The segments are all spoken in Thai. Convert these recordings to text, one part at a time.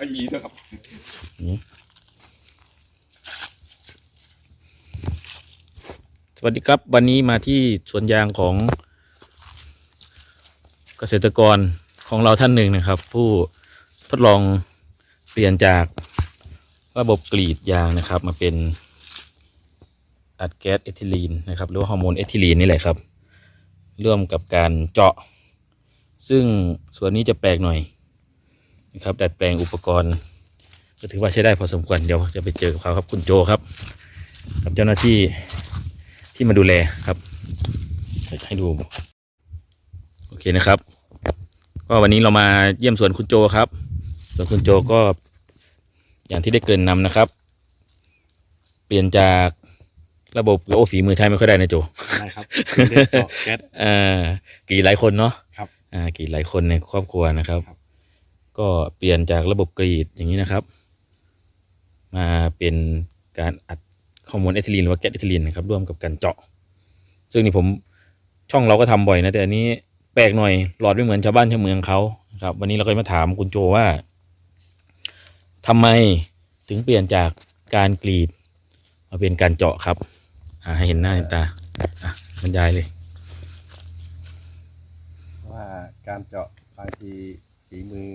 ไม่มีด้วยครับสวัสดีครับวันนี้มาที่สวนยางของเกษตรกรของเราท่านหนึ่งนะครับ ผู้ทดลองเปลี่ยนจากระบบกรีดยางนะครับ มาเป็นอัดแก๊สเอทิลีนนะครับ หรือว่าฮอร์โมนเอทิลีนนี่แหละครับ ร่วมกับการเจาะ ซึ่งส่วนนี้จะแปลกหน่อย นะครับดัดแปลงอุปกรณ์ ก็ถือว่าใช้ได้พอสมควรเดี๋ยวจะไปเจอกับเขาครับคุณโจครับ กับเจ้าหน้าที่ที่มาดูแลครับเดี๋ยวจะให้ดูโอเคนะครับ ก็วันนี้เรามาเยี่ยมสวนคุณโจครับสวนคุณโจก็อย่างที่ได้เกรินนำนะครับ เปลี่ยนจากระบบโอ้ฝีมือใช้ไม่ค่อยได้นะโจได้ครับเล่นเจาะแก๊สอ่ากรีดหลายคนเนาะครับอ่ากรีดหลายคนในครอบครัวนะครับครับ ก็เปลี่ยนจากระบบกรีดอย่างนี้นะครับ มาเป็นการอัดฮอร์โมนเอทิลีนหรือว่าแก๊สเอทิลีนนะครับร่วมกับการเจาะ ซึ่งนี่ผมช่องเราก็ทำบ่อยนะแต่อันนี้แปลกหน่อยหลอดไม่เหมือนชาวบ้านชาวเมืองเขาครับ วันนี้เราก็มาถามคุณโจว่าทำไมถึงเปลี่ยนจากการกรีดมาเป็นการเจาะครับให้เห็นหน้าเห็นตาบรรยายเลย ว่าการเจาะบางทีฝีมือ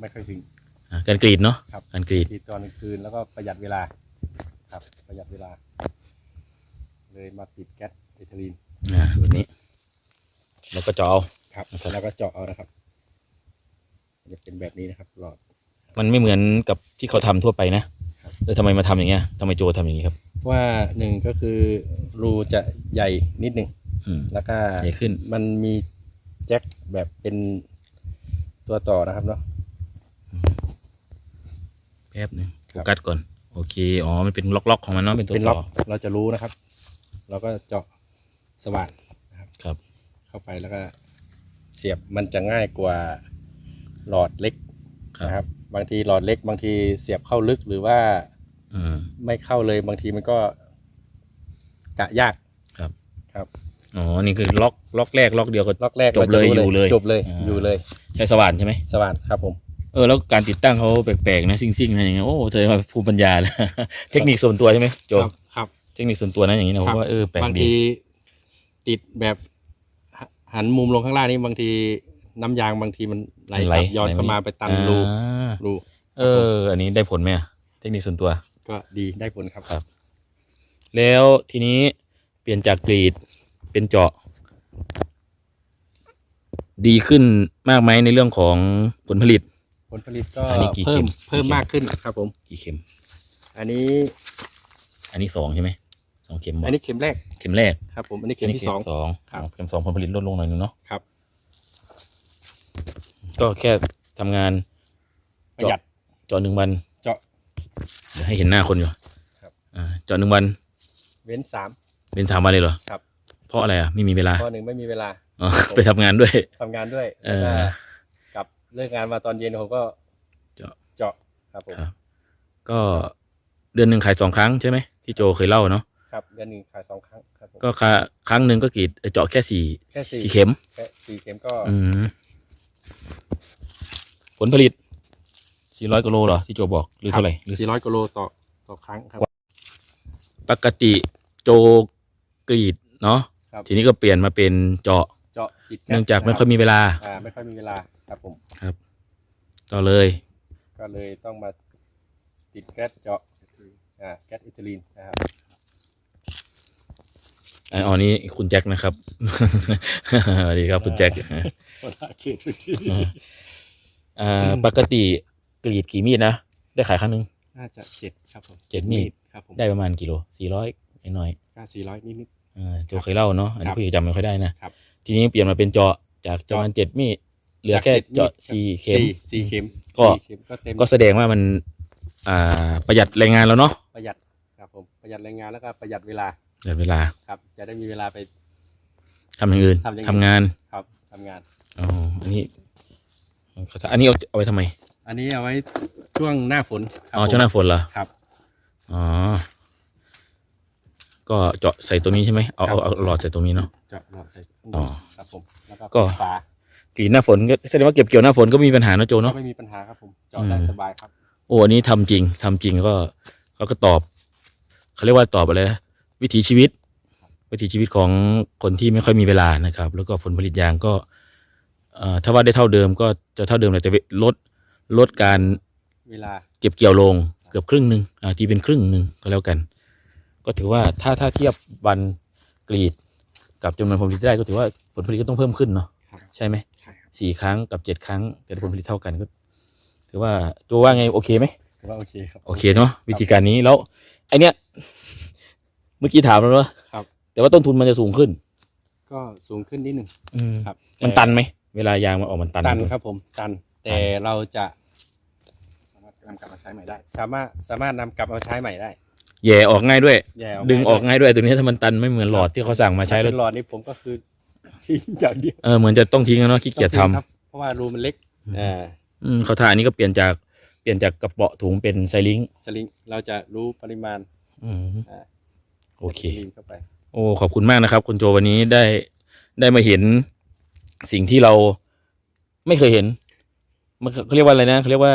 ไม่ค่อยถึงอะการกรีดเนาะครับการกรีดทีตอนกลางคืนแล้วก็ประหยัดเวลา ครับ ประหยัดเวลา เลยมาติดแก๊สเอทิลีนอ่าแบบนี้แล้วก็เจาะเอา ครับนะครับ แล้วก็เจาะเอานะครับจะเป็นแบบนี้นะครับหลอด มันไม่เหมือนกับที่เขาทำทั่วไปนะครับเออทำไมมาทำอย่างเงี้ยทำไมโจทำอย่างนี้ครับว่าหนึ่งก็คือรูจะใหญ่นิดหนึ่งอืม แล้วก็ใหญ่ขึ้น มันมีแจ็คแบบเป็นตัวต่อนะครับเนาะ แป๊บหนึงคโฟรับกัสก่อน โอเค อ๋อ มันเป็นล็อกๆของมันเนาะ เป็นตัวเป็นล็ต่ออกเราจะรู้นะครับ เราก็เจาะสว่านครับ เข้าไปแล้วก็เสียบมันจะง่ายกว่าหลอดเล็กครับ นะครับ บางทีหลอดเล็ก บางทีเสียบเข้าลึกหรือว่าอืม ไม่เข้าเลยบางทีมันก็กะยากครับ ครับอ๋อ นี่คือล็อกล็อกแรกล็อกเดียวก็ ล็อกแรกจบเลยราจะรู้อยู่เลยจบเลยอ่า อยู่เลย ใช้สว่านใช่ไหมสว่านครับผม เออแล้วการติดตั้งเขาแปลกๆนะซิ่งๆนะอย่างเงี้ยโอ้เธอมาภูมิปัญญาแล้วเทคนิคส่วนตัวใช่ไหมโจครับครับ เทคนิคส่วนตัวนะอย่างนี้นะผมว่าเออแปลกบางดีทีติดแบบหหันมุมลงข้างล่างนี่บางทีน้ำยางบางทีมันไหลไหลกลับย้อนไหลเข้ามาไปตันอ่ารูรูเออ อันนี้ได้ผลไหมอะเทคนิคส่วนตัว ก็ดีได้ผลครับครับ แล้วทีนี้เปลี่ยนจากกรีดเป็นเจาะ ดีขึ้นมากไหมในเรื่องของผลผลิต ผลผลิตก็อันนี้กี่เพิ่มเข็มเพิ่มกี่เข็มมากขึ้นครับผม กี่เข็ม อันนี้อันนี้สองใช่ไหมสองเข็มบ่อันนี้เข็มแรกเข็มแรกครับ ผมอันนี้เข็มที่สอง สองครับ เข็มสองผลผลิตลดลงหน่อยนึงเนาะครับก็แค่ทำงานประหยัด เจาะหนึ่งวันเจาะเดี๋ยวให้เห็นหน้าคนอยู่ครับ อ่าเจาะหนึ่งวันเว้นสาม เป็นสามวันเลยเหรอครับ เพราะอะไรอะไม่มีเวลาข้อหนึ่งไม่มีเวลา อ๋อไปทำงานด้วย ทำงานด้วยเอแล้วอก็กลับ เลิกงานมาตอนเย็นผมก็เจาะเจาะครับผมครับ ก็เดือนหนึ่งขายสองครั้งใช่ไหมที่โจเคยเล่าเนาะครับเดือนหนึ่งขายสองครั้งครับผมก็คาครั้งหนึ่งก็กรีดเอ่อเจาะแค่สี่แค่สี่สี่เข็ม แค่สี่เข็มก็อืมผลผลิตสี่ร้อยกิโลเหรอที่โจบอกหรือเท่าไหร่หรือสี่ร้อยกิโลต่อต่อครั้งครับ ปกติโจกรีดเนาะครับ ทีนี้ก็เปลี่ยนมาเป็นเจาะเจาะติดแก๊สเนื่องจากไม่ค่อยนะมีเวลารับอ่าไม่ค่อยมีเวลา ครับผมต่อเลย ก็เลยต้องมาติดแก๊สเจาะอ่าแก๊สอิตาลีนนะครับอันอ๋อนี่คุณแจ็คนะครับ สวัสดีครับคุณแจ็คหัวหน้าเขตพื้นที่อ่าปกติกรีดกี่มีดนะ ได้ขายครั้งหนึ่งน่าจะเจ็ดครับผมเจ็ดมีดครับผมได้ประมาณกิโลสี่ร้อยน้อยก็สี่ร้อยนิดๆอ่าโจเคยเล่าเนาะอันคนี้รับพี่จำไม่ค่อยได้นะครับทีนี้เปลี่ยนมาเป็นเจาะจากประมาณเจ็ดมีด เหลือแค่จากจ็ดเจาะดสี่ครับเข็ม สี่สี่เข็มก็ สี่เข็มก็เต็มก็แสดงว่ามัน อ่า ประหยัดแรงงานแล้วเนาะประหยัดครับผมประหยัดแรงงานแล้วก็ประหยัดเวลาประหยัดเวลาครับ จะได้มีเวลาไป ทำอย่างอื่นทำอย่างอื่น ทำงานครับทำงาน อ๋ออันนี้อันนี้เอาเอาไว้ทำไมอันนี้เอาไว้ช่วงหน้าฝนครับอ๋อผมช่วงหน้าฝนเหรอครับ อ๋อก็เจาะใส่ตรงนี้ใช่ไหมเอาเอาเอาหลอดใส่ตรงนี้เนาะ เจาะหลอดใส่ข้างบอ๋อนครับผมแล้วก็ก็ ปิดฝา กรีดหน้าฝนก็แสดงว่าเก็บเกี่ยวหน้าฝนก็ไม่มีปัญหานะโจก็เนาะ ไม่มีปัญหาครับผมเจาะได้อืม สบายครับ โอ้อันนี้ทำจริงทำจริงก็เขาก็ตอบเขาเรียกว่าตอบอะไรนะวิถีชีวิต วิถีชีวิตของคนที่ไม่ค่อยมีเวลานะครับ แล้วก็ผลผลิตยางก็เอ่อถ้าว่าได้เท่าเดิมก็จะเท่าเดิมแต่จะลดลดการเวลาเก็บเกี่ยวลงเกือบครึ่งหนึ่งอ่าที่เป็นครึ่งหนึ่งก็แล้วกัน ก็ถือว่าถ้าถ้าเทียบวันกรีดกับจำนวนผลผลิตที่ได้ก็ถือว่าผลผลิตก็ต้องเพิ่มขึ้นเนาะครับ ใช่ไหมใช่ครับสี่ครั้งกับเจ็ดครั้ง แต่ผลผลิตเท่ากันก็ถือว่าตัวว่าไงโอเคไหมถือว่าโอเคครับ โอเคเนาะวิธีการนี้แล้วไอเนี้ยเมื่อกี้ถามแล้วเนาะครับ แต่ว่าต้นทุนมันจะสูงขึ้น ก็สูงขึ้นนิดหนึ่งอืมครับ มันตันไหมเวลายางมันออกมันตันตันไหมครับผมตัน แต่เราจะสามารถนำกลับมาใช้ใหม่ได้ สามารถสามารถนำกลับมาใช้ใหม่ได้ แย่ออกง่ายด้วยแย่ดึงออกได้ง่ายด้วยตัวนี้ถ้ามันตันไม่เหมือนหลอดที่เขาสั่งมาใช้แล้วเป็นหลอดนี่ผมก็คือ ทิ้งอย่างเดียวเออเหมือนจะต้องทิ้งแล้วเนาะขี้เกียจทำต้องทิ้งครับเพราะว่ารูมันเล็กอ่าอืมเขาทาอันนี้ก็เปลี่ยนจากเปลี่ยนจากกระเป๋าถุงเป็นไซลิงค์สลิงเราจะรู้ปริมาณอืมอ่าโอเคสลิงเข้าไป โอ้ขอบคุณมากนะครับคุณโจวันนี้ได้ได้มาเห็นสิ่งที่เราไม่เคยเห็นมันเขาเรียกว่าอะไรนะเขาเรียกว่า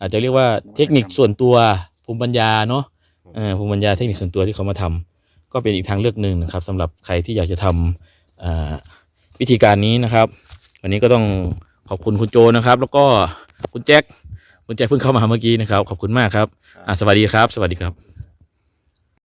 อาจจะเรียกว่าเทคนิคส่วนตัวภูมิปัญญาเนาะเออภูมิปัญญาเทคนิคส่วนตัวที่เขามาทำก็เป็นอีกทางเลือกหนึ่งนะครับสำหรับใครที่อยากจะทำอ่า วิธีการนี้นะครับ วันนี้ก็ต้องขอบคุณคุณโจนะครับ แล้วก็คุณแจ็คคุณแจ็คเพิ่งเข้ามาเมื่อกี้นะครับ ขอบคุณมากครับสวัสดีครับ สวัสดีครับ